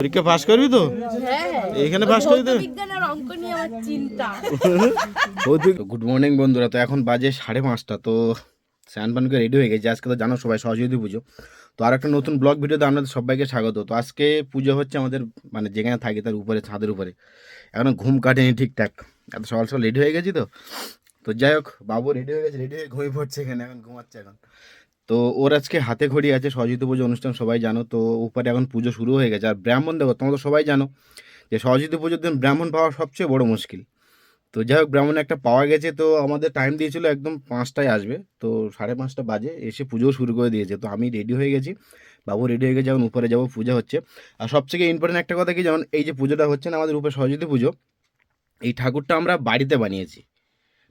পরীক্ষা পাস করবি তো? এখানে পাস করবি তো? বিজ্ঞান আর অঙ্ক নিয়ে আমার চিন্তা। গুড মর্নিং বন্ধুরা তো এখন বাজে সাড়ে পাঁচটা তো স্নান পান করে রেডি হয়ে গেছে। আজকে তো জানো সবাই সরস্বতী পুজো। তো আর একটা নতুন ব্লগ ভিডিওতে আপনাদের সবাইকে স্বাগত। তো আজকে পুজো হচ্ছে আমাদের মানে যেখানে থাকি তার উপরে ছাদের উপরে। এখনও ঘুম কাটেনি ঠিকঠাক। এত সকাল সকাল রেডি হয়ে গেছি তো। তো যাই হোক বাবু রেডি হয়ে গেছে রেডি হয়ে ঘুমিয়ে পড়ছে এখানে এখন ঘুমাচ্ছে এখন। তো ওর আজকে হাতে খড়ি আছে সরস্বতী পুজো অনুষ্ঠান, সবাই জানো। তো উপরে এখন পুজো শুরু হয়ে গেছে। আর ব্রাহ্মণ দেখো, তোমরা তো সবাই জানো যে সরস্বতী পুজোর দিন ব্রাহ্মণ পাওয়া সবচেয়ে বড় মুশকিল। তো যাই হোক, ব্রাহ্মণ একটা পাওয়া গেছে, তো আমাদের টাইম দিয়েছিল একদম পাঁচটায় আসবে। তো সাড়ে পাঁচটা বাজে, এসে পুজো শুরু করে দিয়েছে। তো আমি রেডি হয়ে গেছি, বাবু রেডি হয়ে গেছে এখন উপরে যাব, পূজা হচ্ছে। আর সবথেকে ইম্পর্টেন্ট একটা কথা কি যেমন এই যে পুজোটা হচ্ছে না আমাদের উপরে সরস্বতী পুজো, এই ঠাকুরটা আমরা বাড়িতে বানিয়েছি।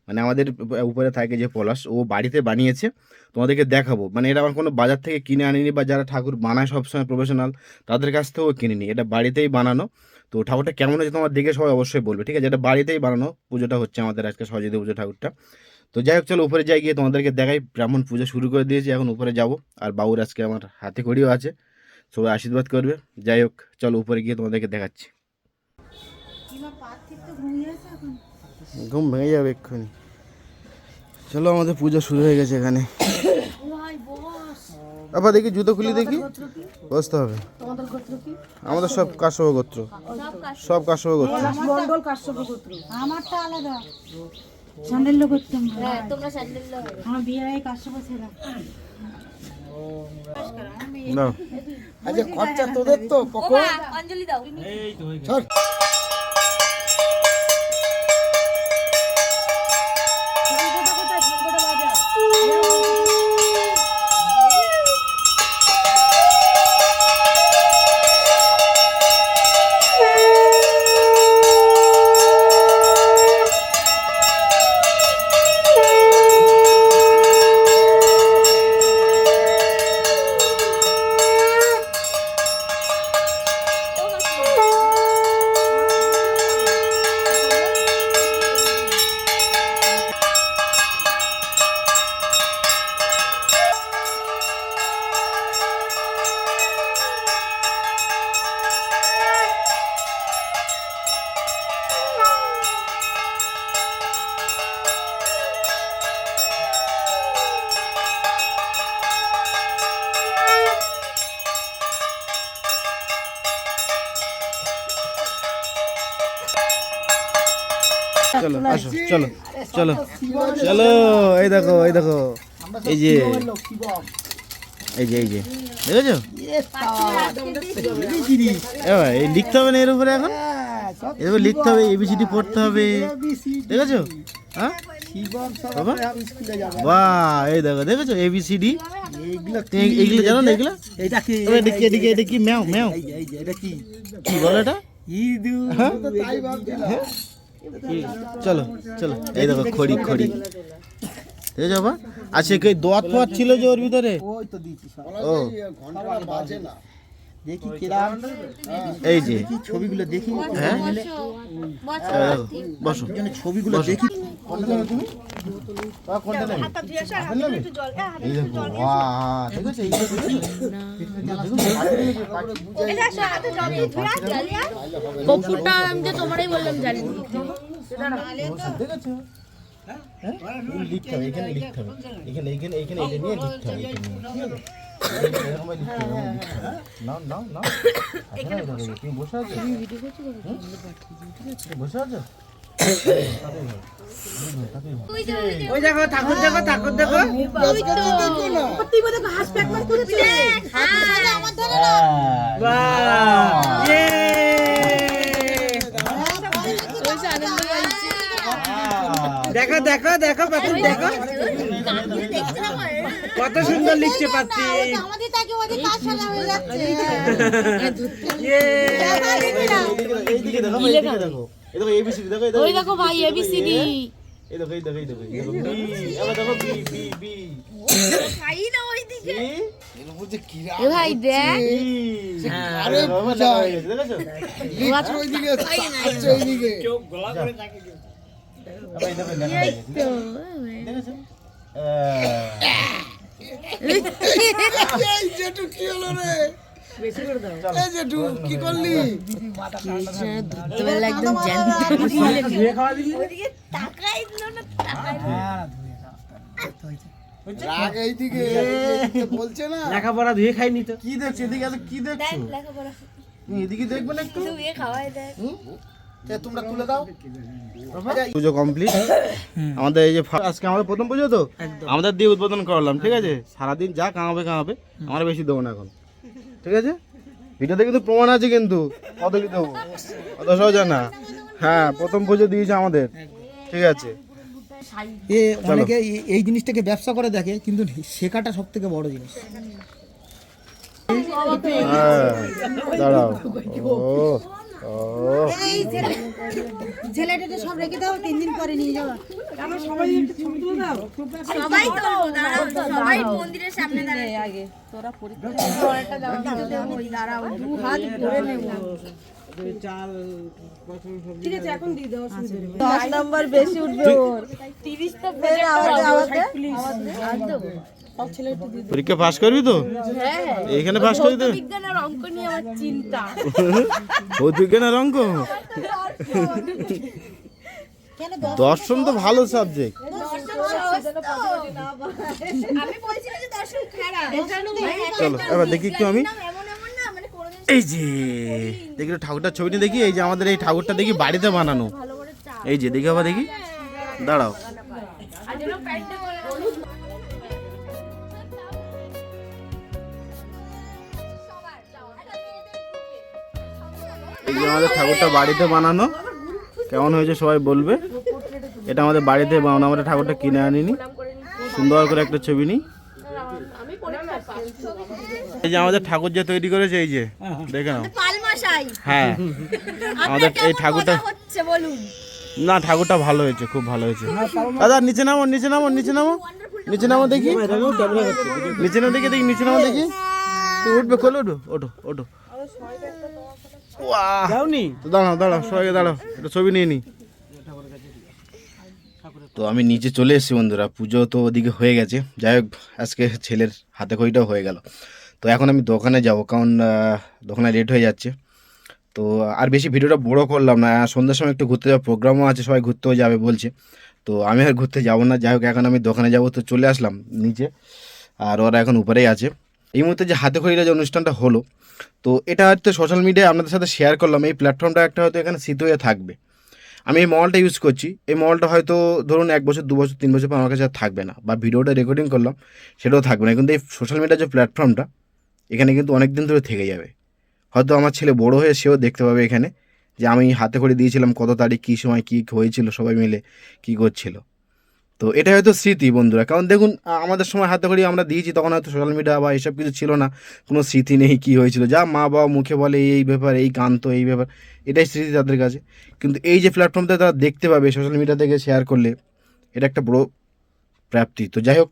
মানে আমাদের উপরে থাকে যে পলাশ ও বাড়িতে বানিয়েছে। তোমাদেরকে দেখাবো। মানে এটা আমার কোনো বাজার থেকে কিনে আনিনি বা যারা ঠাকুর বানায় সবসময় প্রফেশনাল তাদের কাছ থেকেও কিনিনি। এটা বাড়িতেই বানানো। তো ঠাকুরটা কেমন হয়েছে তোমার দেখে সবাই অবশ্যই বলবে ঠিক আছে? এটা বাড়িতেই বানানো। পুজোটা হচ্ছে আমাদের আজকে সরস্বতী পুজো ঠাকুরটা। তো যাই হোক চলো উপরে যাই গিয়ে তোমাদেরকে দেখাই। ব্রাহ্মণ পুজো শুরু করে দিয়েছি এখন উপরে যাব। আর বাবুর আজকে আমার হাতে কড়িও আছে। সবাই আশীর্বাদ করবে। যাই হোক চলো উপরে গিয়ে তোমাদেরকে দেখাচ্ছি। ঘুম ভেঙে যাবে এক্ষুনি। চলো আমাদের পুজো শুরু হয়ে গেছে এখানে। ভাই আবার দেখি জুতো খুলি দেখি। বসতে হবে। তোমাদের গোত্র কি আমাদের সব কাশ্যপ গোত্র সব কাশ্যপ গোত্র মন্ডল কাশ্যপ গোত্র আমারটা আলাদা। স্যান্ডেল করতাম। হ্যাঁ তোমরা স্যান্ডেল আমার বিয়ে হয় কাশ্যপ ছিলাম আচ্ছা খরচা তোদের তো ও অঞ্জলি দাও। চলো আসো চলো চলো চলো এই দেখো এই দেখো এই যে এই যে এই যে দেখেছ? এই লিখতে হবে না এর উপরে এখন? এর উপরে লিখতে হবে এবিসিডি পড়তে হবে। দেখেছ? হ্যাঁ? বাহ এই দেখো দেখেছ? এবিসিডি এইগুলো জানো না এগুলো? এটা কি? এদিকে এটা কি ম্যাও ম্যাও এটা কি? কি বলো এটা? ইদু হ্যাঁ? চলো চলো। এই দেখো খড়ি খড়ি। এই যাবা আর আচ্ছা কি দোয়াত ফোয়াত ছিল যে ওর ভিতরে? ওই তো দিয়েছি সব। ও। দেখি কিরাম এই যে। কি ছবিগুলো দেখি। হ্যাঁ? বস বসো। ছবিগুলো দেখি। কপুরটা আমি তো তোমারই বললাম জানি দেখেছ হ্যাঁ? লিখতে হবে এখানে লিখতে হবে। এখানে এখানে এখানে এটা নিয়ে লিখতে হবে এখানে বসে আছো? বসে আছো? ওই দেখো ঠাকুর দেখো ঠাকুর দেখো। দেখো দেখো দেখো দেখো তাকে ওদের কাজ সালা হয়ে যাচ্ছে এইদিকে দেখো দেখো দেখো দেখো এই দেখো ওই দেখো ভাই এবিসিডি এই দেখো এই দেখো এই দেখো দেখো বি আবার দেখো বি বি বি এ ভাই দেখ আরে বাবা দেখেছ এই দেখো হয়ে গেছে, দেখেছ এই কি হলো রে? এই যে টু কি করলি? একদম রাগ এইদিকে বলছে না? লেখাপড়া ধুয়ে খাইনি তো। কি দেখছ? এদিকে কি দেখছ? এদিকে দেখবে না একটু? খাওয়াই দেখ। তোমরা তুলে দাও। পুজো কমপ্লিট আমাদের এই যে আজকে আমাদের প্রথম পুজো তো? আমাদের দিয়ে উদ্বোধন করলাম ঠিক আছে? সারাদিন যা কামাবে কামাবে। আমরা বেশি দেবো না এখন ঠিক আছে? ভিডিওতে কিন্তু প্রমাণ আছে কিন্তু। কত কি দেবো? অত সহজে না। হ্যাঁ প্রথম পুজো দিয়েছে আমাদের ঠিক আছে? এ অনেকে এই- এই জিনিসটাকে ব্যবসা করে দেখে কিন্তু শেখাটা সব থেকে বড় জিনিস। হ্যাঁ দাঁড়াও। ও ও। ছেলেটা সব রেখে দাও তিন দিন পরে নিয়ে যাও। সবাই তো দাঁড়াও সবাই মন্দিরের সামনে দাঁড়ায় আগে তোরা পরীক্ষা দু হাত ভরে নেব। চাল দশ নম্বর বেশি উঠবে ওর। তিরিশ পরীক্ষা পাস করবি তো? এখানে পাস করবি তো? বিজ্ঞান আর অঙ্ক? চিন্তা ভৌতিজ্ঞানের অঙ্ক দর্শন তো ভালো সাবজেক্ট চলো, এবার দেখি একটু আমি। এই যে, দেখি ঠাকুরটার ছবিটা দেখি। এই যে আমাদের এই ঠাকুরটা দেখি বাড়িতে বানানো। এই যে, দেখি আবার দেখি। দাঁড়াও। এই যে আমাদের ঠাকুরটা বাড়িতে বানানো। কেমন হয়েছে সবাই বলবে। এটা আমাদের বাড়িতে বানানো আমরা ঠাকুরটা কিনে আনিনি। সুন্দর করে একটা ছবি নিই। এই যে আমাদের ঠাকুর যে তৈরি করেছে এই যে দেখে নাও। হ্যাঁ। আমাদের এই ঠাকুরটা না ঠাকুরটা ভালো হয়েছে খুব ভালো হয়েছে। দাদা নিচে নামো নিচে নামো নিচে নামো। নিচে নামো দেখি। নিচে নামো দেখি দেখি নিচে নামো দেখি। তুই উঠবে খোলো ওঠো ওঠো। ওঠো! যাওনি? তো দাঁড়াও দাঁড়াও সবাইকে দাঁড়াও একটা ছবি নিয়ে নি। তো আমি নিচে চলে এসেছি বন্ধুরা পুজো তো ওদিকে হয়ে গেছে। যাই হোক আজকে ছেলের হাতে খড়িটাও হয়ে গেল। তো এখন আমি দোকানে যাব কারণ দোকানে লেট হয়ে যাচ্ছে। তো আর বেশি ভিডিওটা বড় করলাম না সন্ধ্যার সময় একটু ঘুরতে যাওয়ার প্রোগ্রামও আছে সবাই ঘুরতেও যাবে বলছে। তো আমি আর ঘুরতে যাব না যাই হোক এখন আমি দোকানে যাব তো চলে আসলাম নিচে। আর ওরা এখন উপরেই আছে। এই মুহূর্তে যে হাতে খড়িটা যে অনুষ্ঠানটা হলো তো এটা হয়তো সোশ্যাল মিডিয়ায় আপনাদের সাথে শেয়ার করলাম। এই প্ল্যাটফর্মটা একটা হয়তো এখানে স্মৃতি হয়ে থাকবে। আমি এই মলটা ইউজ করছি। এই মলটা হয়তো ধরুন এক বছর, দু বছর, তিন বছর পর আমার কাছে থাকবে না বা ভিডিওটা রেকর্ডিং করলাম, সেটাও থাকবে না। কিন্তু এই সোশ্যাল মিডিয়ার যে প্ল্যাটফর্মটা এখানে কিন্তু অনেক দিন ধরে থেকে যাবে। হয়তো আমার ছেলে বড় হয়ে সেও দেখতে পাবে এখানে যে আমি হাতে করে দিয়েছিলাম কত তারিখ, কী সময়, কী হয়েছিল সবাই মিলে, কী করছিল। তো এটা হয়তো স্মৃতি বন্ধুরা। কারণ দেখুন আমাদের সময় হাতে করে আমরা দিয়েছি, তখন হয়তো সোশ্যাল মিডিয়া বা এসব কিছু ছিল না। কোনো স্মৃতি নেই কী হয়েছিল। যা মা বাবা মুখে বলে, এই ব্যাপার, এই গান তো এই ব্যাপার। এটাই স্মৃতি তাদের কাছে। কিন্তু এই যে প্ল্যাটফর্মটা তারা দেখতে পাবে সোশ্যাল মিডিয়া থেকে শেয়ার করলে, এটা একটা বড় প্রাপ্তি। তো যাই হোক,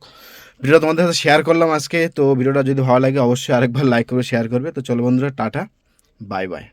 ভিডিওটা তোমাদের সাথে শেয়ার করলাম আজকে। তো ভিডিওটা যদি ভালো লাগে, অবশ্যই আরেকবার লাইক করে শেয়ার করবে। তো চলো বন্ধুরা, টাটা বাই বাই